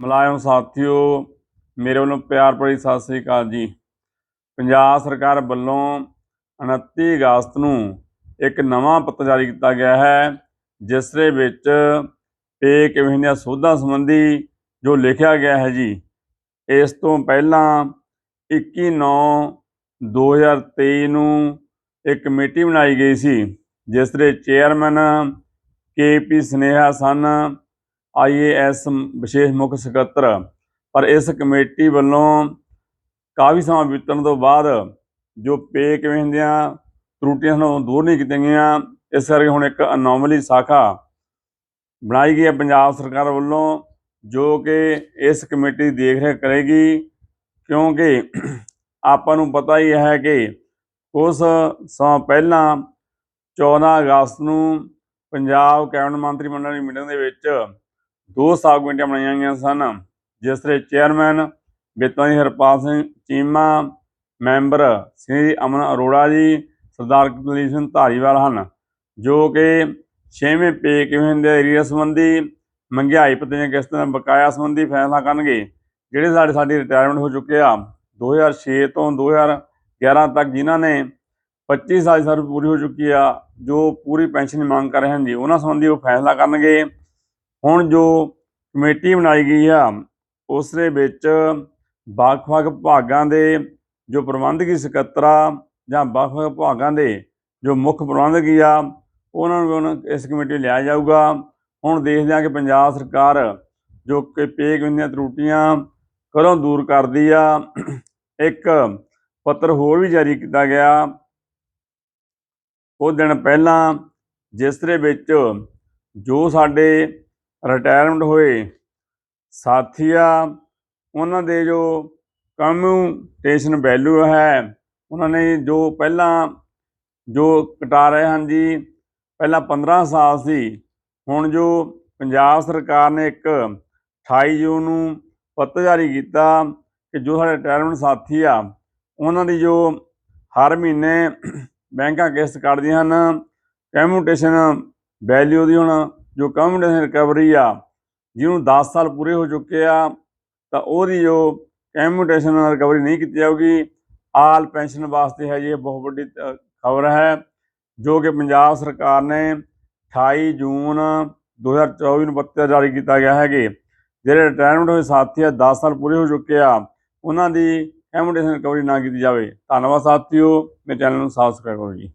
ਮੁਲਾਜ਼ਮ ਸਾਥੀਓ, ਮੇਰੇ ਵੱਲੋਂ ਪਿਆਰ ਭਰੀ ਸਤਿ ਸ੍ਰੀ ਅਕਾਲ ਜੀ। ਪੰਜਾਬ ਸਰਕਾਰ ਵੱਲੋਂ 29 ਅਗਸਤ ਨੂੰ ਇੱਕ ਨਵਾਂ ਪੱਤਰ ਜਾਰੀ ਕੀਤਾ ਗਿਆ ਹੈ, ਜਿਸ ਦੇ ਵਿੱਚ ਪੇ ਕਿਵੇਂ ਦੀਆਂ ਸੋਧਾਂ ਸੰਬੰਧੀ ਜੋ ਲਿਖਿਆ ਗਿਆ ਹੈ ਜੀ, ਇਸ ਤੋਂ ਪਹਿਲਾਂ 21 9 2023 ਨੂੰ ਇੱਕ ਕਮੇਟੀ ਬਣਾਈ ਗਈ ਸੀ, ਜਿਸ ਦੇ ਚੇਅਰਮੈਨ ਕੇਪੀ ਸਨੇਹਾ ਸਨ ਆਈਏਐਸ ਵਿਸ਼ੇਸ਼ ਮੁੱਖ ਸਕੱਤਰ। ਪਰ ਇਸ ਕਮੇਟੀ ਵੱਲੋਂ ਕਾਫੀ ਸਮਾਂ ਬੀਤਣ ਤੋਂ ਬਾਅਦ ਜੋ ਪੇ ਕਿਵੇਂ ਦੀਆਂ ਤਰੁੱਟੀਆਂ ਨੂੰ ਦੂਰ ਨਹੀਂ ਕੀਤੀਆਂ ਗਈਆਂ, ਇਸ ਕਰਕੇ ਹੁਣ ਇੱਕ ਅਨੋਮਲੀ ਸਾਖਾ ਬਣਾਈ ਗਈ ਹੈ ਪੰਜਾਬ ਸਰਕਾਰ ਵੱਲੋਂ, ਜੋ ਕਿ ਇਸ ਕਮੇਟੀ ਦੀ ਦੇਖ ਰੇਖ ਕਰੇਗੀ, ਕਿਉਂਕਿ ਆਪਾਂ ਨੂੰ ਪਤਾ ਹੀ ਹੈ ਕਿ ਉਸ ਸਮਾਂ ਪਹਿਲਾਂ 14 ਅਗਸਤ ਨੂੰ ਪੰਜਾਬ ਕੈਬਨਿਟ ਮੰਤਰੀ ਮੰਡਲ ਦੀ ਮੀਟਿੰਗ ਦੇ ਵਿੱਚ ਦੋ ਸਾਬ ਕਮੇਟੀਆਂ ਬਣਾਈਆਂ ਗਈਆਂ ਸਨ। ਜਿਸ ਦੇ ਚੇਅਰਮੈਨ ਬੇਤਾਨੀ ਹਰਪਾਲ ਸਿੰਘ ਚੀਮਾ, ਮੈਂਬਰ ਸ੍ਰੀ ਅਮਨ ਅਰੋੜਾ ਜੀ, ਸਰਦਾਰ ਕੁਲਦੀਪ ਸਿੰਘ ਧਾਰੀਵਾਲ ਹਨ, ਜੋ ਕਿ ਛੇਵੇਂ ਪੇ ਕਿਵੇਂ ਦੇ ਏਰੀਆ ਸੰਬੰਧੀ ਮਹਿੰਗਾਈ ਭੱਤੇ ਕਿਸ ਤਰ੍ਹਾਂ ਬਕਾਇਆ ਸੰਬੰਧੀ ਫੈਸਲਾ ਕਰਨਗੇ, ਜਿਹੜੇ ਸਾਡੇ ਸਾਡੀ ਰਿਟਾਇਰਮੈਂਟ ਹੋ ਚੁੱਕੇ ਆ। 2006 ਤੋਂ 2011 ਤੱਕ ਜਿਨ੍ਹਾਂ ਨੇ 25 ਸਾਲ ਦੀ ਸਰਵਿਸ ਪੂਰੀ ਹੋ ਚੁੱਕੀ ਆ, ਜੋ ਪੂਰੀ ਪੈਨਸ਼ਨ ਦੀ ਮੰਗ ਕਰ ਰਹੇ ਹਨ ਜੀ, ਉਹਨਾਂ ਸੰਬੰਧੀ ਉਹ ਫੈਸਲਾ ਕਰਨਗੇ। ਹੁਣ ਜੋ ਕਮੇਟੀ ਬਣਾਈ ਗਈ ਆ ਉਸ ਦੇ ਵਿੱਚ ਵੱਖ-ਵੱਖ ਵਿਭਾਗਾਂ ਦੇ ਜੋ ਪ੍ਰਬੰਧਕੀ ਸਕੱਤਰਾ ਜਾਂ ਵੱਖ-ਵੱਖ ਵਿਭਾਗਾਂ ਦੇ ਜੋ ਮੁੱਖ ਪ੍ਰਬੰਧਕੀ ਆ, ਉਹਨਾਂ ਨੂੰ ਹੁਣ ਇਸ ਕਮੇਟੀ ਲਿਆ ਜਾਊਗਾ। ਹੁਣ ਦੇਖਦੇ ਹਾਂ ਕਿ ਪੰਜਾਬ ਸਰਕਾਰ ਜੋ ਕਿ ਪੇ ਦੀਆਂ ਤਰੁੱਟੀਆਂ ਕਦੋਂ ਦੂਰ ਕਰਦੀ ਆ, ਇੱਕ ਪੱਤਰ ਹੋਰ ਵੀ ਜਾਰੀ ਕੀਤਾ ਗਿਆ। ਉਹ ਦਿਨ ਪਹਿਲਾਂ ਜਿਸ ਦੇ ਵਿੱਚ ਜੋ ਸਾਡੇ ਰਿਟਾਇਰਮੈਂਟ ਹੋਏ। ਸਾਥੀ ਆ ਉਹਨਾਂ ਦੇ ਜੋ ਕਮਿਊਟੇਸ਼ਨ ਵੈਲਿਊ ਹੈ, ਉਹਨਾਂ ਨੇ ਜੋ ਪਹਿਲਾਂ ਜੋ ਕਟਾ ਰਹੇ ਹਨ ਜੀ, ਪਹਿਲਾਂ 15 ਸਾਲ ਸੀ। ਹੁਣ ਜੋ ਪੰਜਾਬ ਸਰਕਾਰ ਨੇ ਇੱਕ 28 ਜੂਨ ਨੂੰ ਪੱਤਰ ਜਾਰੀ ਕੀਤਾ ਕਿ ਜੋ ਸਾਡੇ ਰਿਟਾਇਰਮੈਂਟ ਸਾਥੀ ਆ, ਉਹਨਾਂ ਦੀ ਜੋ ਹਰ ਮਹੀਨੇ ਬੈਂਕਾਂ ਕਿਸ਼ਤ ਕੱਢਦੀਆਂ ਹਨ ਕਮਿਊਟੇਸ਼ਨ ਵੈਲਿਊ ਦੀ ਹੁਣ ਜੋ ਕਮਿਊਟੇਸ਼ਨ ਰਿਕਵਰੀ ਆ, ਜਿਹਨੂੰ 10 ਸਾਲ ਪੂਰੇ ਹੋ ਚੁੱਕੇ ਆ, ਤਾਂ ਉਹਦੀ ਜੋ ਕਮਿਊਟੇਸ਼ਨ ਰਿਕਵਰੀ ਨਹੀਂ ਕੀਤੀ ਜਾਊਗੀ। ਆਲ ਪੈਨਸ਼ਨ ਵਾਸਤੇ ਹੈ ਜੀ ਇਹ ਬਹੁਤ ਵੱਡੀ ਖਬਰ ਹੈ, ਜੋ ਕਿ ਪੰਜਾਬ ਸਰਕਾਰ ਨੇ 28 ਜੂਨ 2024 ਨੂੰ ਪੱਤਰ ਜਾਰੀ ਕੀਤਾ ਗਿਆ ਹੈ ਕਿ ਜਿਹੜੇ ਰਿਟਾਇਰਮੈਂਟ ਹੋਏ ਸਾਥੀ ਆ 10 ਸਾਲ ਪੂਰੇ ਹੋ ਚੁੱਕੇ ਆ, ਉਹਨਾਂ ਦੀ ਕਮਿਊਟੇਸ਼ਨ ਰਿਕਵਰੀ ਨਾ ਕੀਤੀ ਜਾਵੇ। ਧੰਨਵਾਦ ਸਾਥੀਓ, ਮੇਰੇ ਚੈਨਲ ਨੂੰ ਸਬਸਕ੍ਰਾਈਬ ਕਰੋ ਜੀ।